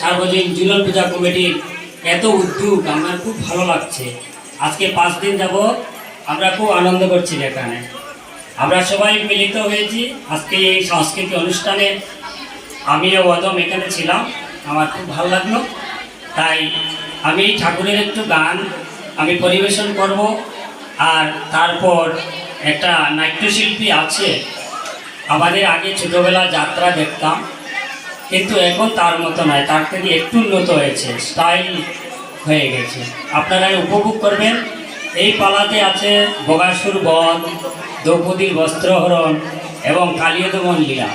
সার্বজনীন জুলন পূজা কমিটির এত উদ্যোগ আমার খুব ভালো লাগছে। আজকে পাঁচ দিন যাব আমরা খুব আনন্দ করছি এখানে। আমরা সবাই মিলিত হয়েছি। আজকে এই সাংস্কৃতিক অনুষ্ঠানে আমিও অদম এখানে ছিলাম। আমার খুব ভালো লাগল। তাই আমি ঠাকুরের একটু গান আমি পরিবেশন করব। আর তারপর একটা নাট্যশিল্পী আছে। আমাদের আগে ছোটোবেলা যাত্রা দেখতাম। কিন্তু এখন তার মতো নয়, তার থেকে একটু উন্নত হয়েছে স্টাইল হয়ে গেছে। আপনারা উপভোগ করবেন। এই পালাতে আছে বগাসুর বধ, দ্রৌপদীর বস্ত্রহরণ এবং কালিয়দমন লীলা।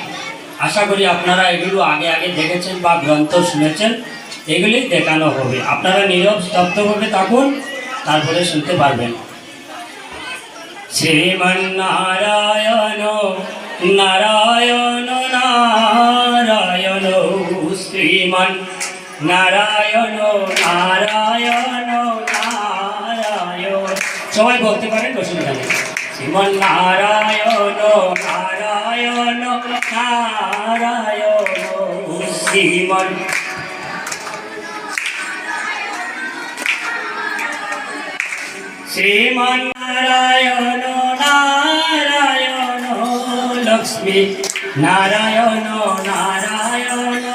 আশা করি আপনারা এগুলো আগে আগে দেখেছেন বা গ্রন্থ শুনেছেন। এগুলি দেখানো হবে। আপনারা নীরব স্তব্ধভাবে থাকুন, তারপরে শুনতে পারবেন। শ্রীমন্নারায়ণ শ্রীমন নারায়ণ নারায়ণ নারায়ণ। সবাই বলতে পারেন অসুবিধা নেই শ্রীমন নারায়ণ নারায়ণ নারায়ণ, শ্রীমন। শ্রীমন্নারায়ণ নারায়ণ নারায়ণ, লক্ষ্মী। নারায়ণ নারায়ণ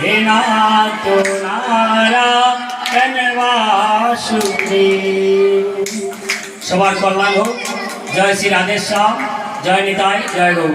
হে নাথ নারায়ণ সবার কল্যাণ হোক। জয় শ্রী রাধেশ্যাম জয় নিতাই জয় গৌর।